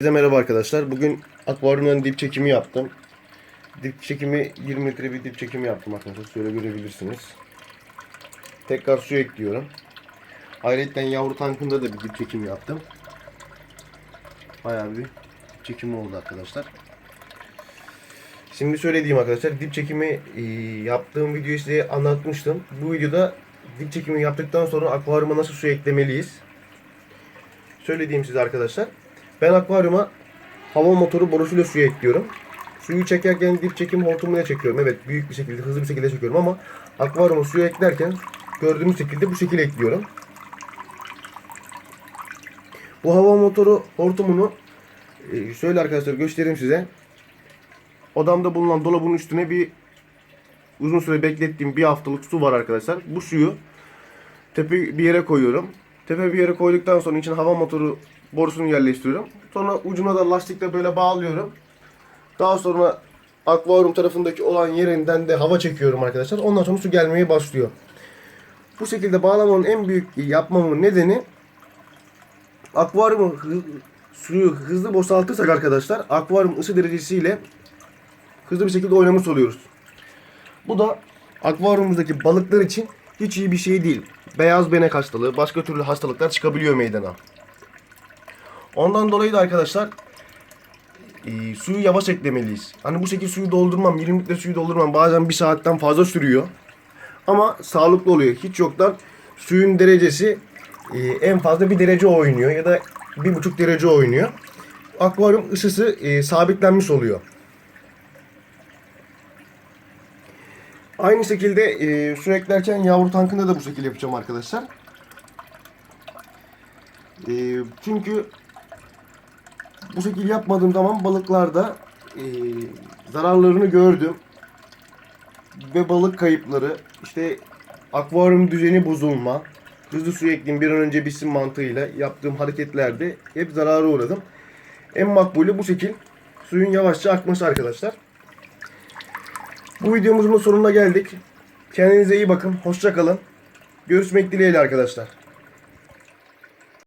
Herkese merhaba arkadaşlar. Bugün akvaryumdan dip çekimi yaptım. Dip çekimi 20 litre bir dip çekimi yaptım arkadaşlar. Şöyle görebilirsiniz. Tekrar su ekliyorum. Ayrıca yavru tankında da bir dip çekimi yaptım. Bayağı bir çekimi oldu arkadaşlar. Şimdi söylediğim arkadaşlar dip çekimi e, yaptığım videoyu size anlatmıştım. Bu videoda dip çekimi yaptıktan sonra akvaryuma nasıl su eklemeliyiz? Söylediğim size arkadaşlar. Ben akvaryuma hava motoru borusuyla suyu ekliyorum. Suyu çekerken dip çekim hortumuyla çekiyorum. Evet büyük bir şekilde hızlı bir şekilde çekiyorum ama akvaryuma suyu eklerken gördüğünüz şekilde bu şekilde ekliyorum. Bu hava motoru hortumunu e, şöyle arkadaşlar göstereyim size. Odamda bulunan dolabın üstüne bir uzun süre beklettiğim bir haftalık su var arkadaşlar. Bu suyu tepe bir yere koyuyorum. Tepe bir yere koyduktan sonra içine hava motoru borusunu yerleştiriyorum. Sonra ucuna da lastikle böyle bağlıyorum. Daha sonra akvaryum tarafındaki olan yerinden de hava çekiyorum arkadaşlar. Ondan sonra su gelmeye başlıyor. Bu şekilde bağlamanın en büyük yapmamın nedeni akvaryumu suyu hızlı boşaltırsak arkadaşlar akvaryum ısı derecesiyle hızlı bir şekilde oynamış oluyoruz. Bu da akvaryumumuzdaki balıklar için hiç iyi bir şey değil. Beyaz benek hastalığı, başka türlü hastalıklar çıkabiliyor meydana. Ondan dolayı da arkadaşlar e, suyu yavaş eklemeliyiz. Hani bu şekilde suyu doldurmam, 20 litre suyu doldurmam bazen bir saatten fazla sürüyor. Ama sağlıklı oluyor. Hiç yoktan suyun derecesi e, en fazla bir derece oynuyor ya da bir buçuk derece oynuyor. Akvaryum ısısı e, sabitlenmiş oluyor. Aynı şekilde e, su eklerken yavru tankında da bu şekilde yapacağım arkadaşlar. E, çünkü bu şekilde yapmadığım zaman balıklarda e, zararlarını gördüm. Ve balık kayıpları, işte akvaryum düzeni bozulma, hızlı su ekleyeyim bir an önce bitsin mantığıyla yaptığım hareketlerde hep zarara uğradım. En makbulü bu şekil suyun yavaşça akması arkadaşlar. Bu videomuzun sonuna geldik. Kendinize iyi bakın. Hoşça kalın. Görüşmek dileğiyle arkadaşlar.